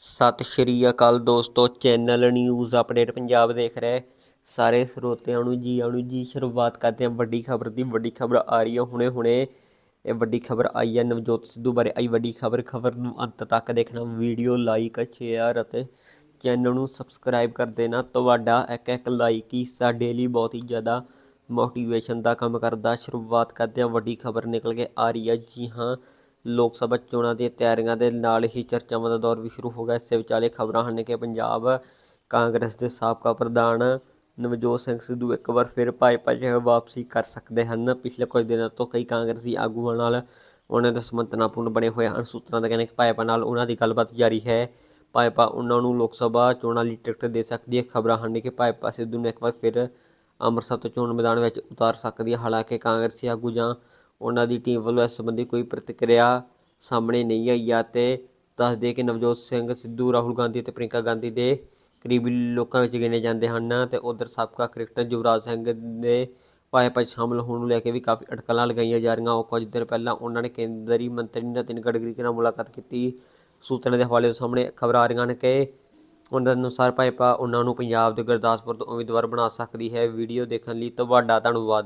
ਸਤਿ ਸ਼੍ਰੀ ਅਕਾਲ ਦੋਸਤੋ channel news update Punjab ਦੇਖ ਰਹੇ। ਸਾਰੇ ਸਰੋਤਿਆਂ ਨੂੰ ਜੀ ਆਣੂ ਜੀ, ਸ਼ੁਰੂਆਤ ਕਰਦੇ ਹਾਂ ਵੱਡੀ ਖਬਰ ਦੀ। ਵੱਡੀ ਖਬਰ ਆ ਰਹੀ ਹੈ ਹੁਣੇ ਹੁਣੇ। ਇਹ ਵੱਡੀ ਖਬਰ ਆਈ ਹੈ, ਨਵਜੋਤ ਸਿੱਧੂ ਬਾਰੇ ਆਈ ਵੱਡੀ ਖਬਰ। ਖਬਰ ਨੂੰ ਅੰਤ ਤੱਕ ਦੇਖਣਾ, ਵੀਡੀਓ ਲਾਈਕ ਸ਼ੇਅਰ ਅਤੇ ਚੈਨਲ ਨੂੰ ਸਬਸਕ੍ਰਾਈਬ ਕਰ ਦੇਣਾ। ਤੁਹਾਡਾ ਇੱਕ ਇੱਕ ਲਾਈਕ ਹੀ ਸਾਡੇ ਲਈ ਬਹੁਤ ਹੀ ਜ਼ਿਆਦਾ ਮੋਟੀਵੇਸ਼ਨ ਦਾ ਕੰਮ ਕਰਦਾ। ਸ਼ੁਰੂਆਤ ਕਰਦੇ ਹਾਂ, ਵੱਡੀ ਖਬਰ ਨਿਕਲ ਕੇ ਆ ਰਹੀ ਹੈ। ਜੀ ਹਾਂ ਲੋਕ ਸਭਾ ਚੋਣਾਂ ਦੀਆਂ ਤਿਆਰੀਆਂ ਦੇ ਨਾਲ ਹੀ ਚਰਚਾਵਾਂ ਦਾ ਦੌਰ ਵੀ ਸ਼ੁਰੂ ਹੋ ਗਿਆ। ਇਸੇ ਵਿਚਾਲੇ ਖਬਰਾਂ ਹਨ ਕਿ ਪੰਜਾਬ ਕਾਂਗਰਸ ਦੇ ਸਾਬਕਾ ਪ੍ਰਧਾਨ ਨਵਜੋਤ ਸਿੰਘ ਸਿੱਧੂ ਇੱਕ ਵਾਰ ਫਿਰ ਭਾਜਪਾ 'ਚ ਵਾਪਸੀ ਕਰ ਸਕਦੇ ਹਨ। ਪਿਛਲੇ ਕੁਝ ਦਿਨਾਂ ਤੋਂ ਕਈ ਕਾਂਗਰਸੀ ਆਗੂਆਂ ਨਾਲ ਉਹਨਾਂ ਦੇ ਸਮੰਤਨਾਪੂਰਨ ਬਣੇ ਹੋਏ ਹਨ। ਸੂਤਰਾਂ ਦਾ ਕਹਿਣਾ ਕਿ ਭਾਜਪਾ ਨਾਲ ਉਹਨਾਂ ਦੀ ਗੱਲਬਾਤ ਜਾਰੀ ਹੈ। ਭਾਜਪਾ ਉਹਨਾਂ ਨੂੰ ਲੋਕ ਸਭਾ ਚੋਣਾਂ ਲਈ ਟਿਕਟ ਦੇ ਸਕਦੀ ਹੈ। ਖਬਰਾਂ ਹਨ ਕਿ ਭਾਜਪਾ ਸਿੱਧੂ ਨੂੰ ਇੱਕ ਵਾਰ ਫਿਰ ਅੰਮ੍ਰਿਤਸਰ ਤੋਂ ਚੋਣ ਮੈਦਾਨ ਵਿੱਚ ਉਤਾਰ ਸਕਦੀ ਹੈ। ਹਾਲਾਂਕਿ ਕਾਂਗਰਸੀ ਆਗੂ ਜਾਂ ਉਹਨਾਂ ਦੀ ਟੀਮ ਵੱਲੋਂ ਇਸ ਸੰਬੰਧੀ ਕੋਈ ਪ੍ਰਤੀਕਿਰਿਆ ਸਾਹਮਣੇ ਨਹੀਂ ਆਈ ਆ ਤੇ ਦੱਸ ਦਈਏ ਕਿ ਨਵਜੋਤ ਸਿੰਘ ਸਿੱਧੂ, ਰਾਹੁਲ ਗਾਂਧੀ ਅਤੇ ਪ੍ਰਿੰਕਾ ਗਾਂਧੀ ਦੇ ਕਰੀਬੀ ਲੋਕਾਂ ਵਿੱਚ ਗਿਣੇ ਜਾਂਦੇ ਹਨ ਤੇ ਉਧਰ ਸਾਬਕਾ ਕ੍ਰਿਕਟਰ ਯੁਵਰਾਜ ਸਿੰਘ ਦੇ ਭਾਜਪਾ 'ਚ ਸ਼ਾਮਲ ਹੋਣ ਨੂੰ ਲੈ ਕੇ ਵੀ ਕਾਫੀ ਅਟਕਲਾਂ ਲਗਾਈਆਂ ਜਾ ਰਹੀਆਂ। ਉਹ ਕੁਝ ਦਿਨ ਪਹਿਲਾਂ ਉਹਨਾਂ ਨੇ ਕੇਂਦਰੀ ਮੰਤਰੀ ਨਿਤਿਨ ਗਡਕਰੀ ਨਾਲ ਮੁਲਾਕਾਤ ਕੀਤੀ। ਸੂਚਨਾ ਦੇ ਹਵਾਲੇ ਤੋਂ ਸਾਹਮਣੇ ਖਬਰ ਆ ਰਹੀਆਂ ਨੇ ਕਿ ਉਹਨਾਂ ਦੇ ਅਨੁਸਾਰ ਭਾਜਪਾ ਉਹਨਾਂ ਨੂੰ ਪੰਜਾਬ ਦੇ ਗੁਰਦਾਸਪੁਰ ਤੋਂ ਉਮੀਦਵਾਰ ਬਣਾ ਸਕਦੀ ਹੈ। ਵੀਡੀਓ ਦੇਖਣ ਲਈ ਤੁਹਾਡਾ ਧੰਨਵਾਦ।